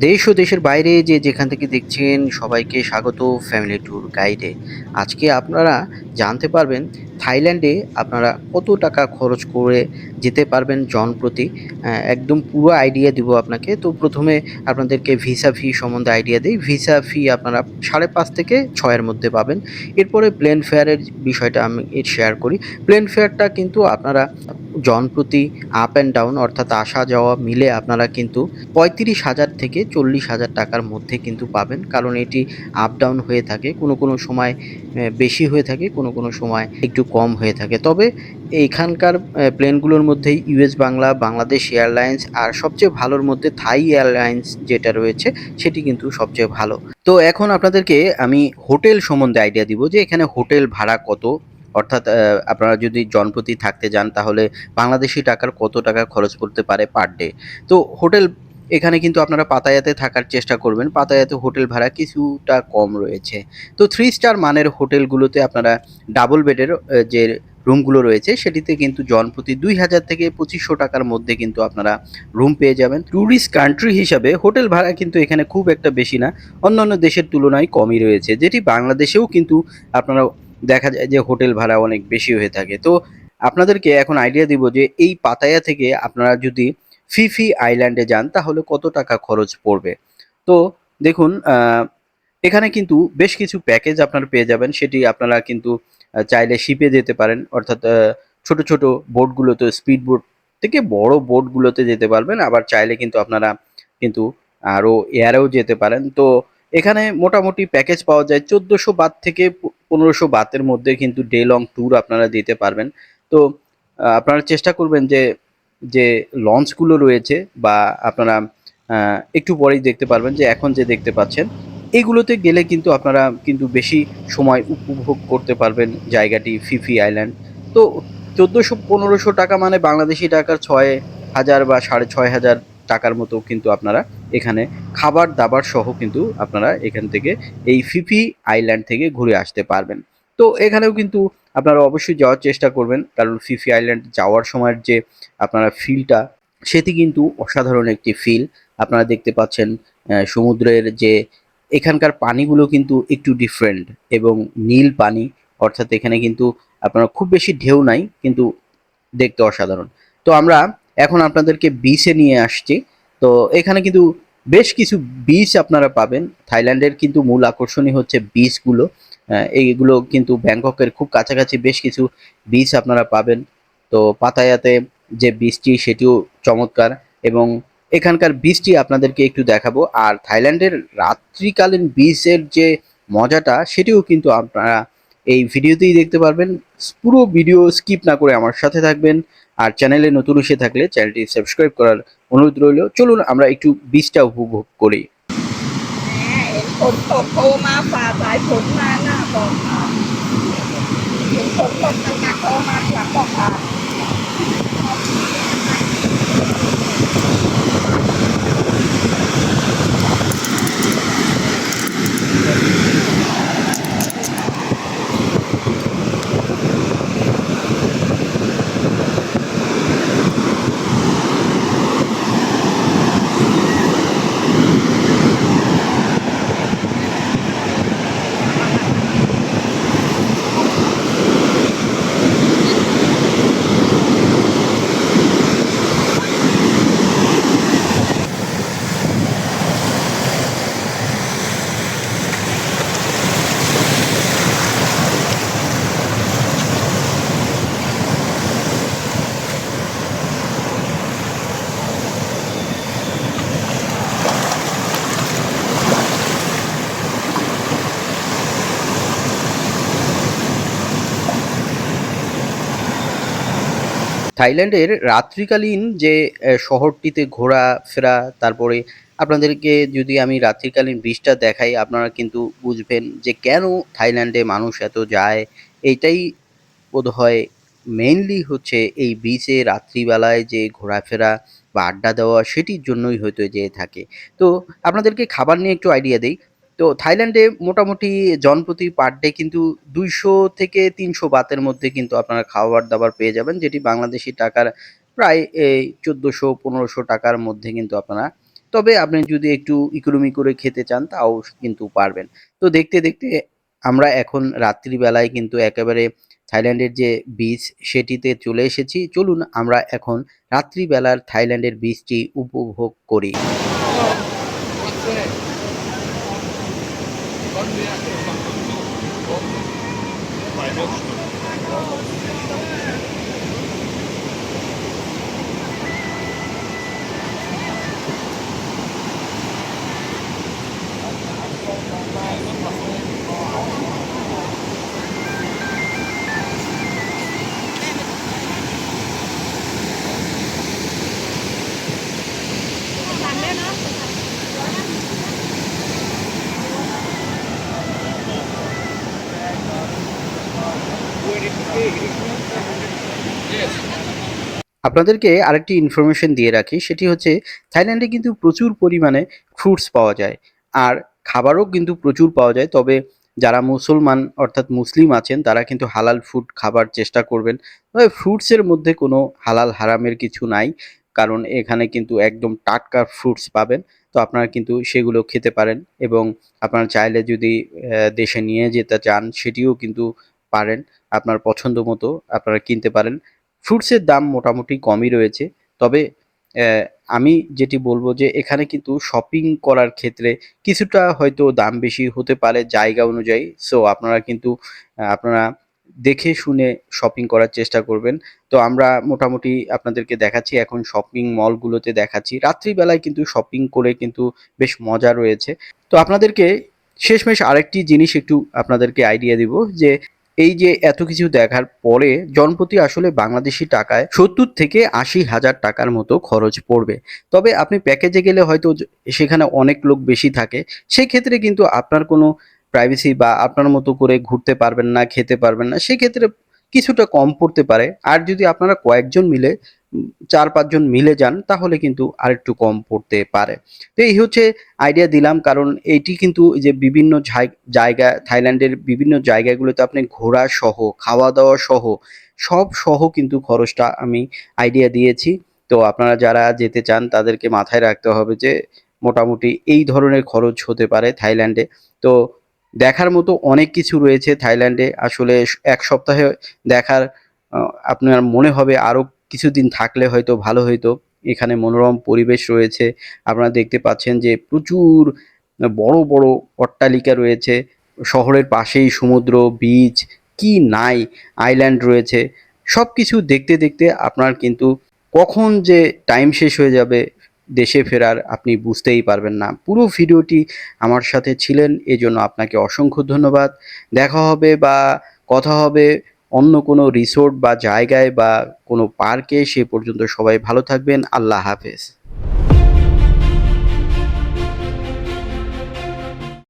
দেশ ও দেশের বাইরে যে যেখান থেকে দেখছেন সবাইকে স্বাগত ফ্যামিলি ট্যুর গাইডে আজকে আপনারা জানতে পারবেন থাইল্যান্ডে আপনারা কত টাকা খরচ করে যেতে পারবেন জনপ্রতি। আহ, একদম পুরো আইডিয়া দিব আপনাকে। তো প্রথমে আপনাদেরকে ভিসা ফি সম্বন্ধে আইডিয়া দিই। ভিসা ফি আপনারা সাড়ে পাঁচ থেকে ছয়ের মধ্যে পাবেন। এরপরে প্লেন ফেয়ারের বিষয়টা আমি শেয়ার করি। প্লেন ফেয়ারটা কিন্তু আপনারা জনপ্রতি আপ অ্যান্ড ডাউন অর্থাৎ আসা যাওয়া মিলে আপনারা কিন্তু পঁয়ত্রিশ হাজার থেকে চল্লিশ হাজার টাকার মধ্যে কিন্তু পাবেন। কারণ এটি আপ ডাউন হয়ে থাকে, কোনো কোনো সময় বেশি হয়ে থাকে, কোনো কোনো সময় একটু কম হয়ে থাকে। তবে এইখানকার প্লেনগুলোর মধ্যেই ইউএস বাংলা, বাংলাদেশ এয়ারলাইন্স আর সবচেয়ে ভালোর মধ্যে থাই এয়ারলাইন্স যেটা রয়েছে, সেটি কিন্তু সবচেয়ে ভালো। তো এখন আপনাদেরকে আমি হোটেল সম্বন্ধে আইডিয়া দিব যে এখানে হোটেল ভাড়া কত অর্থাৎ আপনারা যদি জনপ্রতি থাকতে যান, তাহলে বাংলাদেশি টাকার কত টাকা খরচ করতে পারে পার ডে তো হোটেল, এখানে কিন্তু আপনারা পাতায়াতে থাকার চেষ্টা করবেন। পাতায়াতে হোটেল ভাড়া কিছুটা কম রয়েছে। তো থ্রি স্টার মানের হোটেলগুলোতে আপনারা ডাবল বেডের যে রুমগুলো রয়েছে, সেটিতে কিন্তু জনপ্রতি দুই হাজার থেকে পঁচিশশো টাকার মধ্যে কিন্তু আপনারা রুম পেয়ে যাবেন। ট্যুরিস্ট কান্ট্রি হিসাবে হোটেল ভাড়া কিন্তু এখানে খুব একটা বেশি না। অন্যান্য দেশের তুলনায় কমই রয়েছে, যেটি বাংলাদেশেও কিন্তু আপনারা দেখা যায় যে হোটেল ভাড়া অনেক বেশি হয়ে থাকে। তো আপনাদেরকে এখন আইডিয়া দিব যে এই পাতায়া থেকে আপনারা যদি ফিফি আইল্যান্ডে যান, তাহলে কত টাকা খরচ পড়বে? তো দেখুন এখানে কিন্তু বেশ কিছু প্যাকেজ আপনারা পেয়ে যাবেন। সেটি আপনারা কিন্তু চাইলে শিপে যেতে পারেন। অর্থাৎ ছোট ছোট বোটগুলোতে স্পিড বোট থেকে বড় বোটগুলোতে যেতে পারবেন। আবার চাইলে কিন্তু আপনারা কিন্তু আরও এয়ারেও যেতে পারেন। তো এখানে মোটামুটি প্যাকেজ পাওয়া যায় চোদ্দোশো বাদ থেকে পনেরোশো বাতের মধ্যে কিন্তু ডে লং ট্যুর আপনারা দিতে পারবেন। তো আপনারা চেষ্টা করবেন যে যে লঞ্চগুলো রয়েছে বা আপনারা একটু পরেই দেখতে পারবেন যে এখন যে দেখতে পাচ্ছেন এইগুলোতে গেলে কিন্তু আপনারা কিন্তু বেশি সময় উপভোগ করতে পারবেন জায়গাটি ফিফি আইল্যান্ড। তো, চোদ্দোশো পনেরোশো টাকা মানে বাংলাদেশি টাকার ছয় হাজার বা সাড়ে ছয় হাজার টাকার মতো কিন্তু আপনারা এখানে খাবার দাবার সহ কিন্তু আপনারা এখান থেকে এই ফিফি আইল্যান্ড থেকে ঘুরে আসতে পারবেন। তো এখানেও কিন্তু আপনারা অবশ্যই যাওয়ার চেষ্টা করবেন, কারণ ফিফি আইল্যান্ড যাওয়ার সময়ের যে আপনারা ফিলটা, সেটি কিন্তু অসাধারণ একটি ফিল। আপনারা দেখতে পাচ্ছেন সমুদ্রের যে এখানকার পানিগুলো কিন্তু একটু ডিফারেন্ট এবং নীল পানি, অর্থাৎ এখানে কিন্তু আপনার খুব বেশি ঢেউ নাই, কিন্তু দেখতে অসাধারণ। তো আমরা এখন আপনাদেরকে বিচে নিয়ে আসছি। তো এখানে কিন্তু বেশ কিছু বীজ আপনারা পাবেন। থাইল্যান্ডের কিন্তু মূল আকর্ষণই হচ্ছে বীজগুলো। এইগুলো কিন্তু ব্যাংককের খুব কাছাকাছি বেশ কিছু বীজ আপনারা পাবেন। তো পাতায়াতে যে বীজটি, সেটিও চমৎকার এবং এখানকার বীজটি আপনাদেরকে একটু দেখাবো। আর থাইল্যান্ডের রাত্রিকালীন বীজের যে মজাটা, সেটিও কিন্তু আপনারা এই ভিডিওতেই দেখতে পারবেন পুরো ভিডিও স্কিপ না করে আমার সাথে থাকবেন আর চ্যানেলে নতুন এসে থাকলে চ্যানেলটি সাবস্ক্রাইব করার অনুরোধ রইল চলুন আমরা একটু বীজটা উপভোগ করি เห็นฝนตกโทรมาฝ่าสายฝนมาหน้าบอกค่ะเห็นฝนตกหนักๆโทรมาหลังบอกค่ะ থাইল্যান্ডের রাত্রিকালীন যে শহরটিতে ঘোরাফেরা, তারপরে আপনাদেরকে যদি আমি রাত্রিকালীন বীজটা দেখাই, আপনারা কিন্তু বুঝবেন যে কেন থাইল্যান্ডে মানুষ এত যায়। এইটাই বোধহয় মেইনলি হচ্ছে এই বিচে রাত্রিবেলায় যে ঘোরাফেরা বা আড্ডা দেওয়া, সেটির জন্যই হয়তো যেয়ে থাকে। তো আপনাদেরকে খাবার নিয়ে একটু আইডিয়া দেই। তো থাইল্যান্ডে মোটামুটি জনপ্রতি পার ডে কিন্তু দুইশো থেকে তিনশো বাতের মধ্যে কিন্তু আপনারা খাবার দাবার পেয়ে যাবেন, যেটি বাংলাদেশি টাকার প্রায় এই চোদ্দোশো, পনেরোশো টাকার মধ্যে কিন্তু আপনারা, তবে আপনি যদি একটু ইকোনমি করে খেতে চান তাও কিন্তু পারবেন। তো দেখতে দেখতে আমরা এখন রাত্রিবেলায় কিন্তু একেবারে থাইল্যান্ডের যে বীজ সেটিতে চলে এসেছি। চলুন আমরা এখন রাত্রিবেলার থাইল্যান্ডের বীজটি উপভোগ করি। Bak bir yerde. Bak. Hop. Baybolmuştur. আপনাদেরকে আরেকটি ইনফরমেশন দিয়ে রাখি, সেটি হচ্ছে থাইল্যান্ডে কিন্তু প্রচুর পরিমাণে ফ্রুটস পাওয়া যায় আর খাবারও কিন্তু প্রচুর পাওয়া যায়। তবে যারা মুসলমান অর্থাৎ মুসলিম আছেন, তারা কিন্তু হালাল ফুড খাবার চেষ্টা করবেন। তবে ফ্রুটসের মধ্যে কোনো হালাল হারামের কিছু নাই, কারণ এখানে কিন্তু একদম টাটকা ফ্রুটস পাবেন। তো আপনারা কিন্তু সেগুলো খেতে পারেন এবং আপনারা চাইলে যদি দেশে নিয়ে যেতে চান, সেটিও কিন্তু পারেন। আপনার পছন্দ মতো আপনারা কিনতে পারেন। ফ্রুটসের দাম মোটামুটি কমই রয়েছে। তবে আমি যেটি বলব যে, এখানে কিন্তু শপিং করার ক্ষেত্রে কিছুটা হয়তো দাম বেশি হতে পারে জায়গা অনুযায়ী। সো আপনারা কিন্তু আপনারা দেখে শুনে শপিং করার চেষ্টা করবেন। তো আমরা মোটামুটি আপনাদেরকে দেখাচ্ছি, এখন শপিং মলগুলোতে দেখাচ্ছি। রাত্রিবেলায় কিন্তু শপিং করে কিন্তু বেশ মজা রয়েছে। তো আপনাদেরকে শেষমেশ আরেকটি জিনিস একটু আপনাদেরকে আইডিয়া দিব যে এই যে এত কিছু দেখার পরে জনপ্রতি আসলে বাংলাদেশি টাকায় সত্তর থেকে আশি হাজার টাকার মতো খরচ পড়বে। তবে আপনি প্যাকেজে গেলে হয়তো সেখানে অনেক লোক বেশি থাকে, সেক্ষেত্রে কিন্তু আপনার কোনো প্রাইভেসি বা আপনার মতো করে ঘুরতে পারবেন না, খেতে পারবেন না, সেক্ষেত্রে কিছুটা কম পড়তে পারে। আর যদি আপনারা কয়েকজন মিলে, চার পাঁচজন মিলে যান, তাহলে কিন্তু আরেকটু কম পড়তে পারে। তো এই হচ্ছে আইডিয়া দিলাম, কারণ এটি কিন্তু যে বিভিন্ন জায়- জায়গা, থাইল্যান্ডের বিভিন্ন জায়গাগুলোতে আপনি ঘোরা সহ খাওয়া দাওয়া সহ, সব সহ কিন্তু খরচটা আমি আইডিয়া দিয়েছি। তো আপনারা যারা যেতে চান, তাদেরকে মাথায় রাখতে হবে যে, মোটামুটি এই ধরনের খরচ হতে পারে থাইল্যান্ডে। তো দেখার মতো অনেক কিছু রয়েছে থাইল্যান্ডে। আসলে এক সপ্তাহে দেখার আপনার মনে হবে আরও কিছুদিন থাকলে হয়তো ভালো হইতো। এখানে মনোরম পরিবেশ রয়েছে। আপনারা দেখতে পাচ্ছেন যে প্রচুর বড় বড় অট্টালিকা রয়েছে। শহরের পাশেই সমুদ্র বিচ কি নাই আইল্যান্ড রয়েছে। সব কিছু দেখতে দেখতে আপনার কিন্তু কখন যে টাইম শেষ হয়ে যাবে দেশে ফেরার আপনি বুঝতেই পারবেন না। পুরো ভিডিওটি আমার সাথে ছিলেন, এজন্য আপনাকে অসংখ্য ধন্যবাদ। দেখা হবে বা কথা হবে অন্য কোনো রিসোর্ট বা জায়গায় বা কোনো পার্কে, সে পর্যন্ত সবাই ভালো থাকবেন। আল্লাহ হাফেজ।